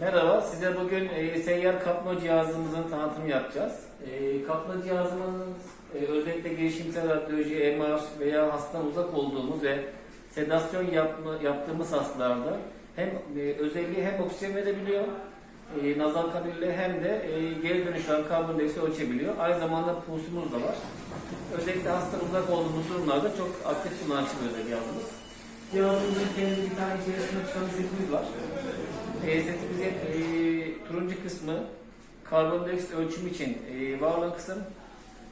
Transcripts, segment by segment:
Merhaba, size bugün e, seyyar kapma cihazımızın tanıtımını yapacağız. E, kapma cihazımız e, özellikle girişimsel radyoloji, MR veya hastadan uzak olduğumuz ve sedasyon yapma, yaptığımız hastalarda hem e, özelliği hem oksijen verebiliyor, e, nazal kanülle hem de e, geri dönüşen karbondioksiti ölçebiliyor. Aynı zamanda pulsumuz da var. Özellikle hastadan uzak olduğumuz durumlarda çok aktif kullanışlı bir cihazımız. Cihazımızın kendi bir tane içerisinde çıkan setimiz var. E, setimizin e, turuncu kısmı karbondioksit ölçümü için e, var olan kısım.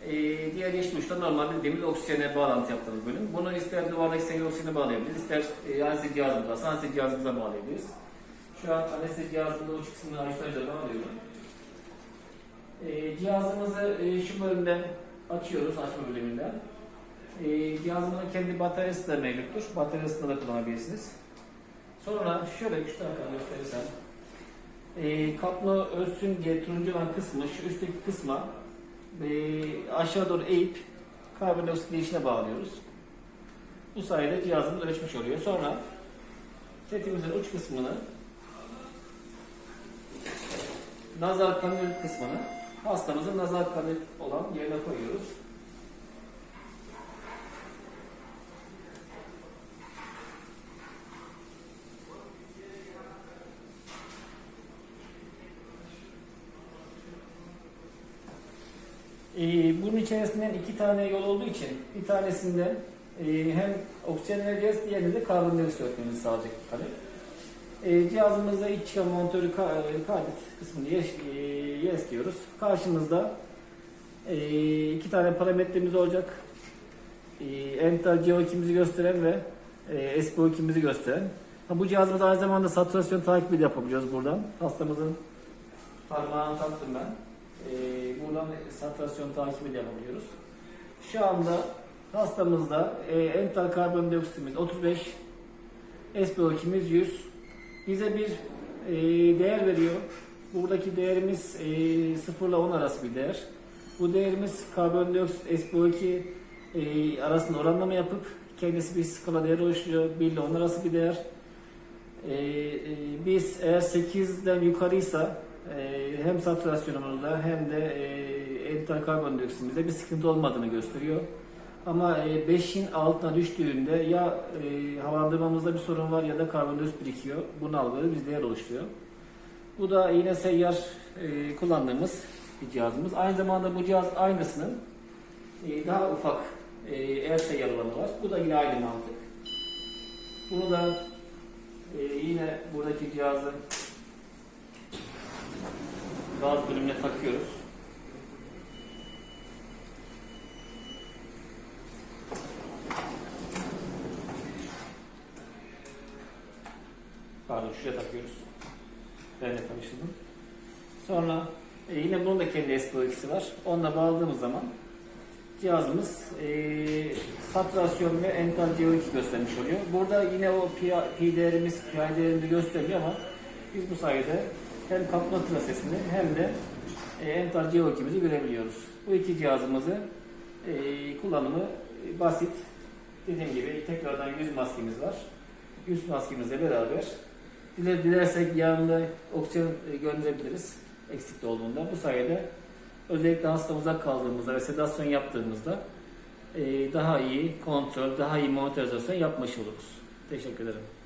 E, diğer yeşil uçta normal bildiğimiz oksijene bağlantı yaptığımız bölüm. Bunu ister duvardaki seyir oksijene bağlayabiliriz, ister e, anestezi cihazımıza, anestezi cihazımıza bağlayabiliriz. Şu an anestezi cihazımızın uç kısmını aşağıya bağlıyorum. E, cihazımızı e, şu bölümden açıyoruz, açma bölümünden. E, cihazımızın kendi bataryası da mevcuttur. Bataryasını da kullanabilirsiniz. Sonra şöyle şu tarafa gösterirsem e, kaplı ölçsün diye turuncu olan kısmı şu üstteki kısma e, aşağı doğru eğip karbondioksit değişine bağlıyoruz. Bu sayede cihazımız ölçmüş oluyor. Sonra setimizin uç kısmını nazar kanül kısmını hastamızın nazar kanül olan yerine koyuyoruz. Ee, bunun içerisinden iki tane yol olduğu için bir tanesinden e, hem oksijen vereceğiz, diğerinde de karbondioksit öğretmemizi sağlayacak tabii. E, cihazımızda iç çıkan monitörü e, kaydet kısmını yes, e, yes diyoruz. Karşımızda e, iki tane parametremiz olacak. E, Ental CO2'mizi gösteren ve e, SPO2'mizi gösteren. Ha, bu cihazımız aynı zamanda saturasyon takibi de yapabiliyoruz buradan. Hastamızın parmağını taktım ben. Ee, buradan saturasyon takibi de yapabiliyoruz. Şu anda hastamızda e, ental karbondioksitimiz 35, SpO2'miz 100. Bize bir e, değer veriyor. Buradaki değerimiz e, 0 ile 10 arası bir değer. Bu değerimiz karbondioksit SpO2 e, arasında oranlama yapıp kendisi bir skala değeri oluşturuyor. 1 ile 10 arası bir değer. E, e, biz eğer 8'den yukarıysa e, hem satürasyonumuzda hem de e, ental karbondioksitimizde bir sıkıntı olmadığını gösteriyor. Ama e, 5'in altına düştüğünde ya e, havalandırmamızda bir sorun var ya da karbondioksit birikiyor. Bunu algılıyor, biz değer oluşturuyor. Bu da yine seyyar e, kullandığımız bir cihazımız. Aynı zamanda bu cihaz aynısının e, daha ufak e, el seyyar olanı var. Bu da yine aynı mantık. Bunu da e, yine buradaki cihazın gaz bölümüne takıyoruz. Pardon şuraya takıyoruz. Ben de karıştırdım. Sonra e, yine bunun da kendi SPO2'si var. Onunla bağladığımız zaman cihazımız e, saturasyon ve ental CO2 göstermiş oluyor. Burada yine o pi, pi değerimiz, pi değerimizi göstermiyor ama biz bu sayede hem kapma trasesini hem de e, CO2'mizi görebiliyoruz. Bu iki cihazımızı e, kullanımı e, basit. Dediğim gibi tekrardan yüz maskemiz var. Yüz maskemizle beraber diler, dilersek yanında oksijen e, gönderebiliriz eksikte olduğunda. Bu sayede özellikle hasta uzak kaldığımızda ve sedasyon yaptığımızda e, daha iyi kontrol, daha iyi monitorizasyon yapmış oluruz. Teşekkür ederim.